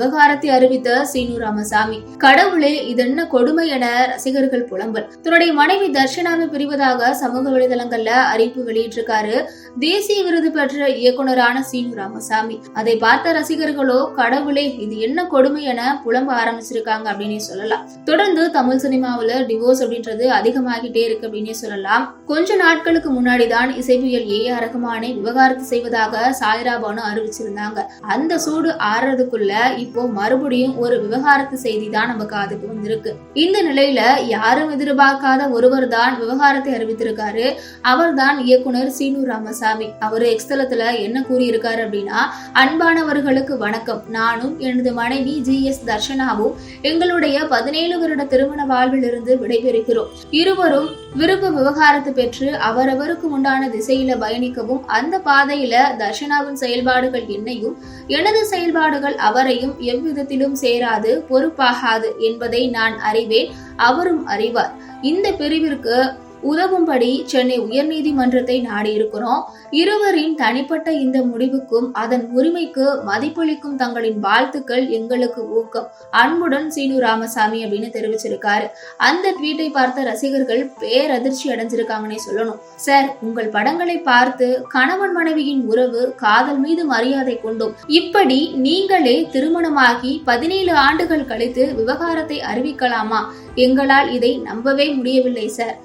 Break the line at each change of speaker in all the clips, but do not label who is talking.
விவகாரத்தை அறிவித்த சீனு ராமசாமி. கடவுளே இதென்ன கொடுமை என ரசிகர்கள் புலம்பல். தன்னுடைய மனைவி தர்ஷனாவை பிரிவதாக சமூக வலைதளங்கள்ல அறிவிப்பு வெளியிட்டிருக்காரு. தேசிய விருது பெற்ற இயக்குனரான சீனு ராமசாமி. அதை பார்த்த ரசிகர்களோ கடவுளே இது என்ன கொடுமை என புலம்ப ஆரம்பிச்சிருக்காங்க அப்படின்னே சொல்லலாம். தொடர்ந்து தமிழ் சினிமாவுல டிவோர்ஸ் அப்படின்றது அதிகமாகிட்டே இருக்கு அப்படின்னே சொல்லலாம். கொஞ்ச நாட்களுக்கு முன்னாடிதான் இசைவியல் ஏ. ஆர். ரகுமானை விவகாரத்து செய்வதாக சாய்ரா பானு அறிவிச்சிருந்தாங்க. அந்த சூடு ஆறுறதுக்குள்ள இப்போ மறுபடியும் ஒரு விவகாரத்து செய்தி தான் நம்ம காதுக்கு வந்திருக்கு. இந்த நிலையில யாரும் எதிர்பார்க்காத ஒருவர் தான் விவகாரத்தை அறிவித்திருக்காரு. அவர்தான் இயக்குனர் சீனு ராமசாமி. அவர் எக்ஸ்தலத்துல என்ன கூறியிருக்காரு அப்படின்னா அன்பானவர்களுக்கு வணக்கம். நானும் எனது மனைவி ஜி எஸ் தர்ஷனாவும் எங்களுடைய பதினேழு வருட திருமண வாழ்வில் இருந்து விடைபெறுகிறோம். இருவரும் விருப்ப விவகாரத்தை பெற்று அவரவருக்கு உண்டான திசையில பயணிக்கவும் அந்த பாதையில தர்ஷனாவின் செயல்பாடுகள் என்னையும் எனது செயல்பாடுகள் அவரையும் எவ்விதத்திலும் சேராது பொறுப்பாகாது என்பதை நான் அறிவேன் அவரும் அறிவார். இந்த பிரிவிற்கு உதவும்படி சென்னை உயர்நீதிமன்றத்தை நாடியிருக்கிறோம். இருவரின் தனிப்பட்ட இந்த முடிவுக்கும் அதன் உரிமைக்கு மதிப்பளிக்கும் தங்களின் வாழ்த்துக்கள் எங்களுக்கு ஊக்கம். அன்புடன் சீனு ராமசாமி அப்படின்னு தெரிவிச்சிருக்காரு. அந்த ட்வீட்டை பார்த்த ரசிகர்கள் பேரதிர்ச்சி அடைஞ்சிருக்காங்கன்னே சொல்லணும். சார் உங்கள் படங்களை பார்த்து கணவன் மனைவியின் உறவு காதல் மீது மரியாதை கொண்டும். இப்படி நீங்களே திருமணமாகி பதினேழு ஆண்டுகள் கழித்து விவகாரத்தை அறிவிக்கலாமா? எங்களால் இதை நம்பவே முடியவில்லை சார்.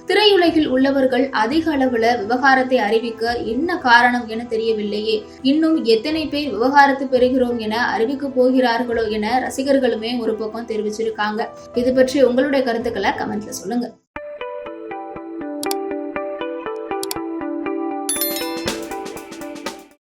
உலகில் உள்ளவர்கள் அதிக அளவுல விவகாரத்தை அறிவிக்க என்ன காரணம் என தெரியவில்லையே. இன்னும் எத்தனை பேர் விவகாரத்து பெறுகிறோம் என அறிவிக்க போகிறார்களோ என ரசிகர்களுமே ஒரு பக்கம் தெரிவிச்சிருக்காங்க. இது பற்றி உங்களுடைய கருத்துக்களை கமெண்ட்ல சொல்லுங்க.